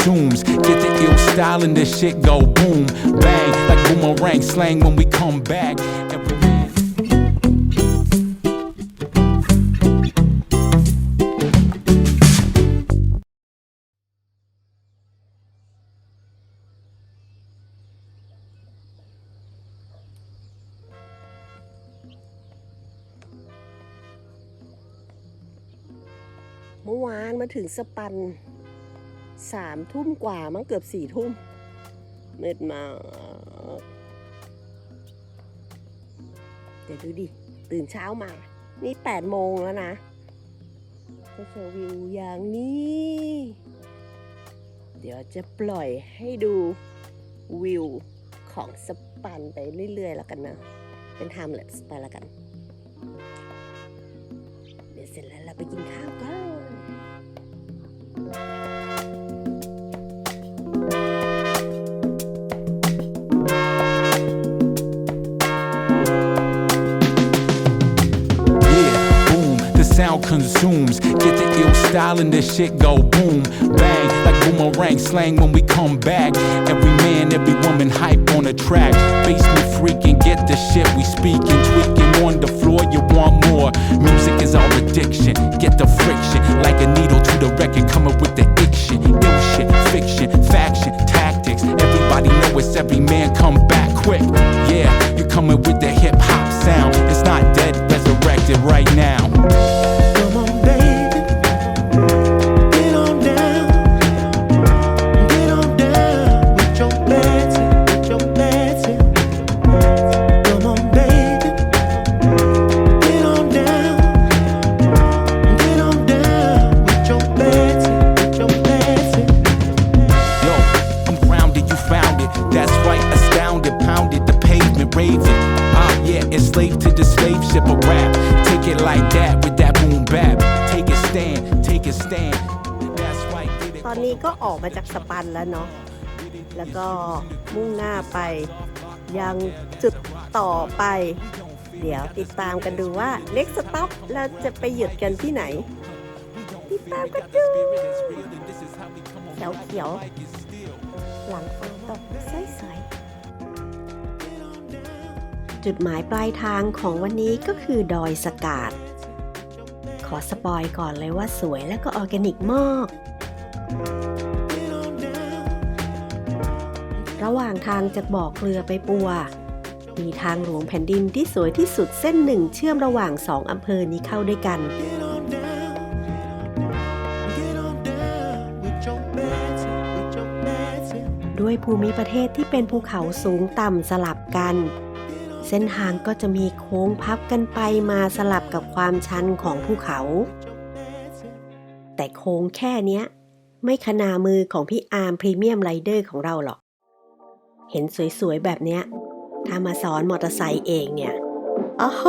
consumes. Get the ill style and this shit go boom, bang, like boomerang slang when we come back. Every man- เมื่อวานมาถึงสปัน สามทุ่มกว่ามั้งเกือบสี่ทุ่มเมืดมากเดี๋ยวดูดิ ตื่นเช้ามา นี่แปดโมงแล้วนะก็เจอวิวอย่างนี้ เดี๋ยวจะปล่อยให้ดูวิวของสปันไปเรื่อยๆแล้วกันนะ เป็นไทม์เลสไปแล้วกัน เดี๋ยวเสร็จแล้วเราไปกินข้าวกัน sound consumes. Get the ill style and this shit go boom, bang, like boomerang slang when we come back. Every man, every woman hype on the track. Basement freaking, get the shit we speaking, tweaking on the floor. You want more? Music is our addiction. Get the friction, like a needle to the record, coming with the shit, ill shit, fiction, faction, tactics. Everybody know it's every man come back quick. Yeah, you coming with the hip hop sound. It's not dead, resurrected right now. มาจากสปันแล้วเนาะแล้วก็มุ่งหน้าไปยังจุดต่อไป เดี๋ยวติดตามกันดูว่า next stop เราจะไปหยุดกันที่ไหน ติดตามกันดูเขียวเขียวๆหลังฝนตกสวยๆจุดหมายปลายทางของวันนี้ก็คือดอยสกาดขอสปอยก่อนเลยว่าสวยและก็ออร์แกนิกมาก ระหว่างทางจากบ่อเกลือไปปัว มีทางหลวงแผ่นดินที่สวยที่สุดเส้นหนึ่งเชื่อมระหว่างสองอำเภอนี้เข้าด้วยกัน ด้วยภูมิประเทศที่เป็นภูเขาสูงต่ำสลับกัน เส้นทางก็จะมีโค้งพับกันไปมาสลับกับความชันของภูเขา แต่โค้งแค่เนี้ยไม่ขนามือของพี่อาร์มพรีเมียมไรเดอร์ของเราหรอก เห็นสวยๆ แบบเนี้ย ถ้ามาสอนมอเตอร์ไซค์เองเนี่ย โอ้โห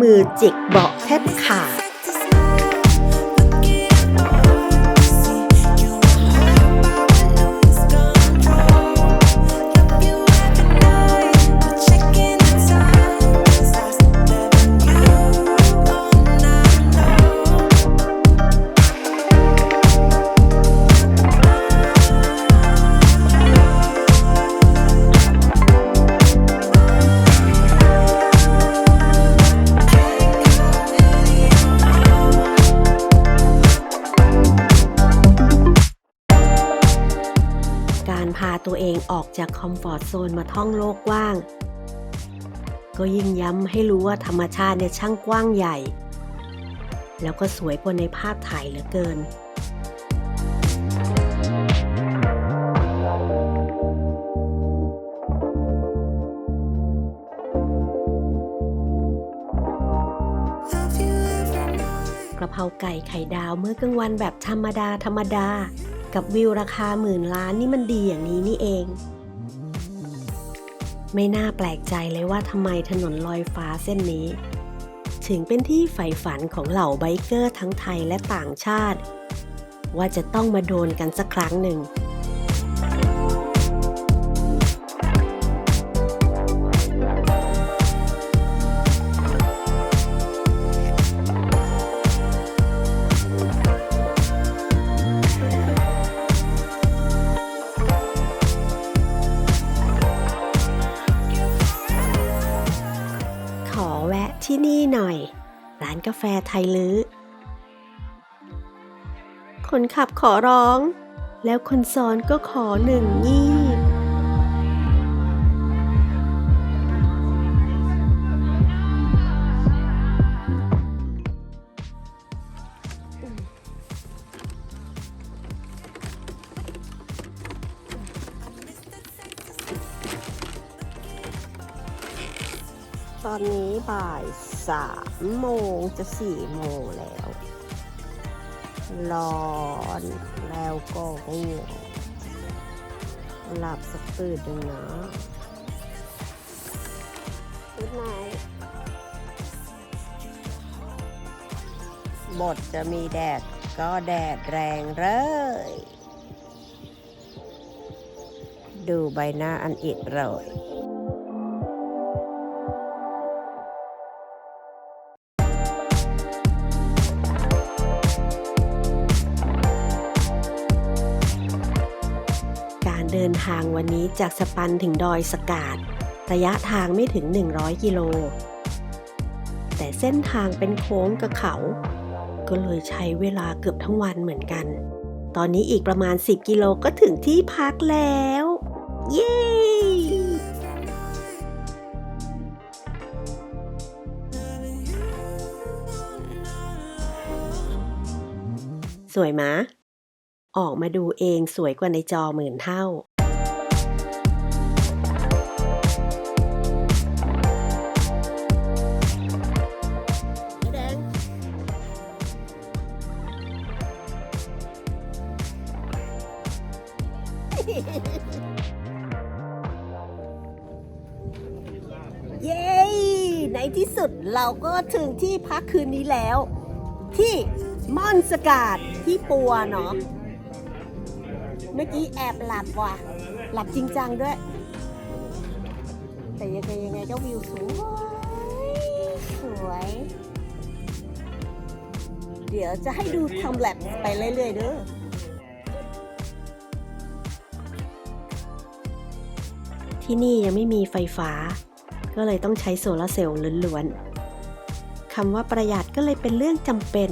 มือจิกเบาะแทบขาด จากคอมฟอร์ทโซนมาท่องโลกกว้าง ก็ยิ่งย้ำให้รู้ว่าธรรมชาติเนี่ยช่างกว้างใหญ่ แล้วก็สวยกว่าในภาพถ่ายเหลือเกินกระเพราไก่ไข่ดาวเมื่อกลางวันแบบธรรมดาธรรมดา กับวิวราคาหมื่นล้านนี่มันดีอย่างนี้นี่เอง ไม่น่าแปลกใจเลยว่าทำไมถนนลอยฟ้าเส้นนี้ ถึงเป็นที่ใฝ่ฝันของเหล่าไบเกอร์ทั้งไทยและต่างชาติ ว่าจะต้องมาโดนกันสักครั้งหนึ่ง กาแฟไทยลื้อ คนขับขอร้อง แล้วคนซ้อนก็ขอหนึ่งงีบตอนนี้บ่าย สามโมงจะสี่โมงแล้ว ร้อนแล้วก็ง่วงหลับสักตื่นหนึ่งนะกุดไนบทจะมีแดดก็แดดแรงเลย ดูใบหน้าอันอิดโรย เดินทางวันนี้จากสปันถึงดอยสกาดระยะทางไม่ถึง 100 กิโล แต่เส้นทางเป็นโค้งกับเขา ก็เลยใช้เวลาเกือบทั้งวันเหมือนกัน ตอนนี้อีกประมาณ 10 กิโลก็ถึงที่พักแล้ว เย้สวยมะ ออกมาดูเองสวยกว่าในจอหมื่นเท่าเย้ ในที่สุดเราก็ถึงที่พักคืนนี้แล้ว ที่ม่อนสกาดที่ปัวเนาะ เมื่อกี้แอบหลับว่ะ หลับจริงจังด้วย แต่ยังไงยังไงก็วิวสวยสวย เดี๋ยวจะให้ดูทำแลบไปเรื่อยๆเด้อที่นี่ยังไม่มีไฟฟ้า ก็เลยต้องใช้โซลาเซลล์ล้วนๆคำว่าประหยัดก็เลยเป็นเรื่องจำเป็น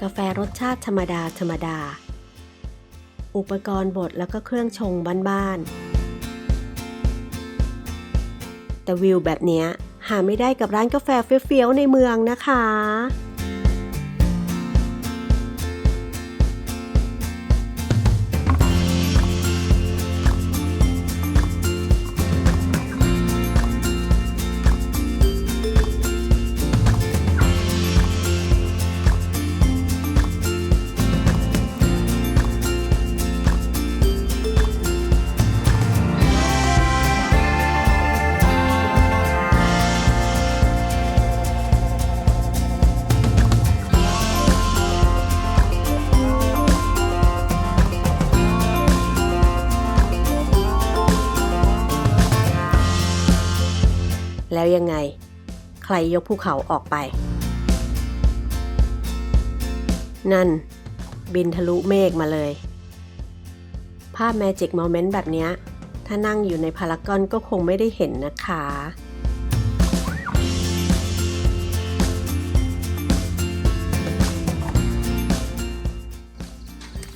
กาแฟรสชาติธรรมดาธรรมดา อุปกรณ์บดแล้วก็เครื่องชงบ้านๆแต่วิวแบบนี้หาไม่ได้กับร้านกาแฟเฟี้ยวๆในเมืองนะคะ แล้วยังไง ใครยกภูเขาออกไป นั่น บินทะลุเมฆมาเลย ภาพ Magic Moment แบบนี้ ถ้านั่งอยู่ในพารากอนก็คงไม่ได้เห็นนะคะ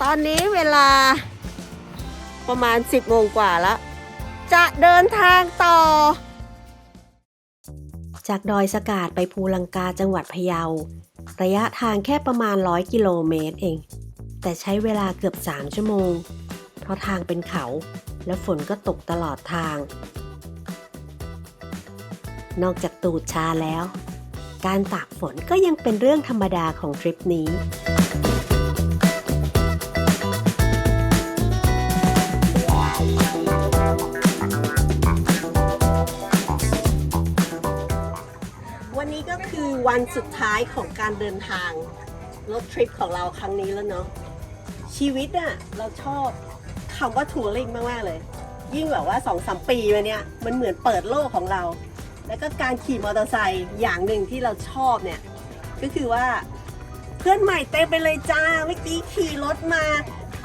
ตอนนี้เวลาประมาณ 10โมงกว่าแล้ว จะเดินทางต่อ จากดอยสกาดไปภูลังกาจังหวัดพะเยา ระยะทางแค่ประมาณ 100 กิโลเมตรเอง แต่ใช้เวลาเกือบ 3 ชั่วโมง เพราะทางเป็นเขา และฝนก็ตกตลอดทาง นอกจากตูดชาแล้ว การตากฝนก็ยังเป็นเรื่องธรรมดาของทริปนี้ วันสุดท้ายของการเดินทางรถทริปของเราครั้งนี้แล้วเนาะชีวิตอะเราชอบคำว่าทัวริงมากๆเลย ยิ่งแบบว่าสองสามปีมาเนี้ยมันเหมือนเปิดโลกของเรา แล้วก็การขี่มอเตอร์ไซค์อย่างหนึ่งที่เราชอบเนี่ย ก็คือว่าเพื่อนใหม่เต็มไปเลยจ้าเมื่อกี้ขี่รถมา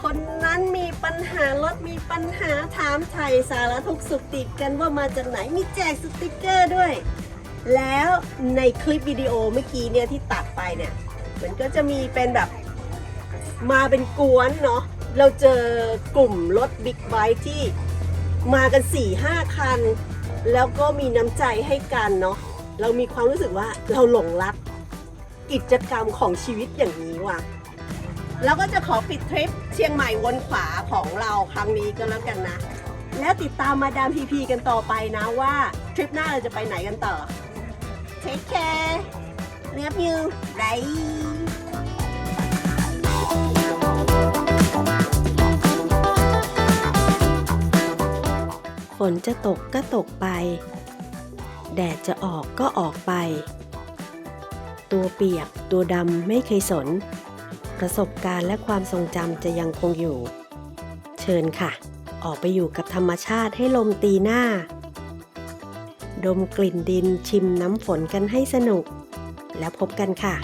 คนนั้นมีปัญหารถมีปัญหาถามไทยสารทุกสุขติดกันว่ามาจากไหนมีแจกสติกเกอร์ด้วย แล้วในคลิปวิดีโอเมื่อกี้เนี่ยที่ตัดไปเนี่ยมันก็จะมีเป็นแบบมาเป็นกวนเนาะเราเจอกลุ่มรถบิ๊กไบค์ที่มากัน4ี่ห้าคัน แล้วก็มีน้ำใจให้กันเนาะเรามีความรู้สึกว่าเราหลงรักกิจกรรมของชีวิตอย่างนี้ว่ะแล้วก็จะขอปิดทริปเชียงใหม่วนขวาของเราครั้งนี้ก็แล้วกันนะ แล้วติดตามมาดามพีพีกันต่อไปนะว่า ทริปหน้าเราจะไปไหนกันต่อ Take care Love you Bye ฝนจะตกก็ตกไป แดดจะออกก็ออกไป ตัวเปียกตัวดำไม่เคยสน ประสบการณ์และความทรงจำจะยังคงอยู่ เชิญค่ะ ออกไปอยู่กับธรรมชาติให้ลมตีหน้า ดมกลิ่นดินชิมน้ำฝนกันให้สนุก แล้วพบกันค่ะ